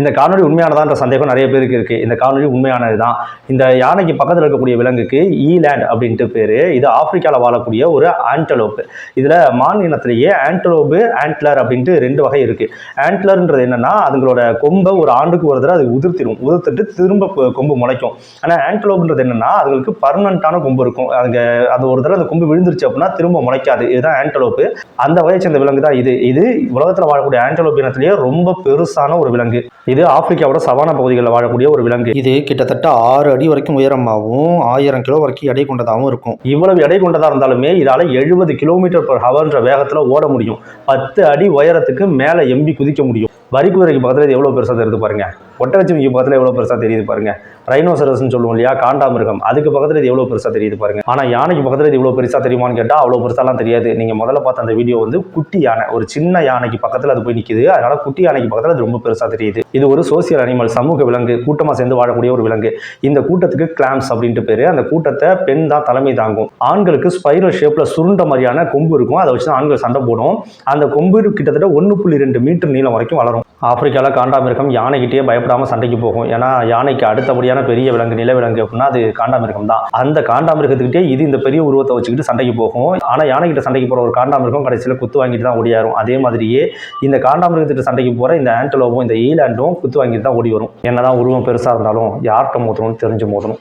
இந்த காணொலி உண்மையானதான்ற சந்தேகம் நிறைய பேருக்கு இருக்குது இந்த காணொலி உண்மையானது தான் இந்த யானைக்கு பக்கத்தில் இருக்கக்கூடிய விலங்குக்கு ஈலேண்ட் அப்படின்ட்டு பேர். இது ஆப்பிரிக்காவில் வாழக்கூடிய ஒரு ஆண்டலோப்பு. இதில் மான் இனத்திலேயே ஆண்டலோப்பு ஆண்ட்லர் அப்படின்ட்டு ரெண்டு வகை இருக்குது ஆண்ட்லர்ன்றது என்னென்னா அதுங்களோட கொம்பை ஒரு ஆண்டுக்கு ஒரு தடவை அது உதிர்த்திடும் உதிர்த்துட்டு திரும்ப கொம்பு முளைக்கும். ஆனால் ஆண்டலோப்புன்றது என்னென்னா அதுங்களுக்கு பர்மனண்ட்டான கொம்பு இருக்கும். அதுங்க அது ஒரு தடவை அந்த கொம்பு விழுந்துருச்சு அப்படின்னா திரும்ப முளைக்காது. இதுதான் ஆண்டலோப்பு. அந்த வகையை சேர்ந்த விலங்கு தான் இது. இது உலகத்தில் வாழக்கூடிய ஆண்டலோப் இனத்திலேயே ரொம்ப பெருசான ஒரு விலங்கு. இது ஆப்பிரிக்காவோட சவானா பகுதிகளில் வாழக்கூடிய ஒரு விலங்கு. இது கிட்டத்தட்ட ஆறு அடி வரைக்கும் உயரமாகவும் ஆயிரம் கிலோ வரைக்கும் எடை கொண்டதாகவும் இருக்கும். இவ்வளவு எடை கொண்டதா இருந்தாலுமே இதால எழுபது கிலோமீட்டர் பர் ஹவர்ன்ற வேகத்துல ஓட முடியும். பத்து அடி உயரத்துக்கு மேல எம்பி குதிக்க முடியும். வரிக்குதிரைக்கு பக்கத்தில் எவ்வளோ இது எவ்வளவு தெரியுது பாருங்க. ஒட்டகச்சிமிக்கு பக்கத்தில் எவ்வளோ பெருசாக தெரியுது பாருங்கள் ரைனோசரஸ்னு சொல்லுவோம் இல்லையா? காண்டாமிருகம். அதுக்கு பக்கத்தில் இது எவ்வளோ பெருசாக தெரியுது பாருங்கள் ஆனால் யானைக்கு பக்கத்துல இது இவ்வளோ பெருசாக தெரியுமான்னு கேட்டால் அவ்வளோ பெருசாலாம் தெரியாது. நீங்கள் முதல்ல பார்த்த அந்த வீடியோ வந்து குட்டி யானை. ஒரு சின்ன யானைக்கு பக்கத்தில் அது போய் நிற்கிது அதனால் குட்டி யானைக்கு பக்கத்தில் அது ரொம்ப பெருசாக தெரியுது. இது ஒரு சோசியல் அனிமல் சமூக விலங்கு கூட்டமாக சேர்ந்து வாழக்கூடிய ஒரு விலங்கு. இந்த கூட்டத்துக்கு கிளாம்ஸ் அப்படின்ட்டு பேர். அந்த கூட்டத்தை பெண் தான் தலைமை தாங்கும். ஆண்களுக்கு ஸ்பைரல் ஷேப்பில் சுருண்ட மாதிரியான கொம்பு இருக்கும். அதை வச்சு தான் ஆண்கள் சண்டை போடும். அந்த கொம்பு கிட்டத்தட்ட ஒன்று புள்ளி ரெண்டு மீட்டர் நீளம் வரைக்கும் வளரும். ஆப்பிரிக்காவில் காண்டாமிருகம் யானைகிட்டே பயப்படாமல் சண்டைக்கு போகும். ஏன்னா யானைக்கு அடுத்தபடியான பெரிய விலங்கு நில விலங்கு அப்படின்னா அது காண்டாமிருகம் தான். அந்த காண்டாமிருகத்துக்கிட்டே இது இந்த பெரிய உருவத்தை வச்சுக்கிட்டு சண்டைக்கு போகும். ஆனால் யானைகிட்ட சண்டைக்கு போகிற ஒரு காண்டாமிருகம் கடைசியில் குத்து வாங்கிட்டு தான் ஓடியாரும் அதே மாதிரியே இந்த காண்டாமிருகத்திட்ட சண்டைக்கு போகிற இந்த ஆண்டலோவும் இந்த ஈலாண்டும் குத்து வாங்கிட்டு தான் ஓடி வரும். என்னதான் உருவம் பெருசாக இருந்தாலும் யார்கிட்ட மோதணும்னு தெரிஞ்சு மோதணும்.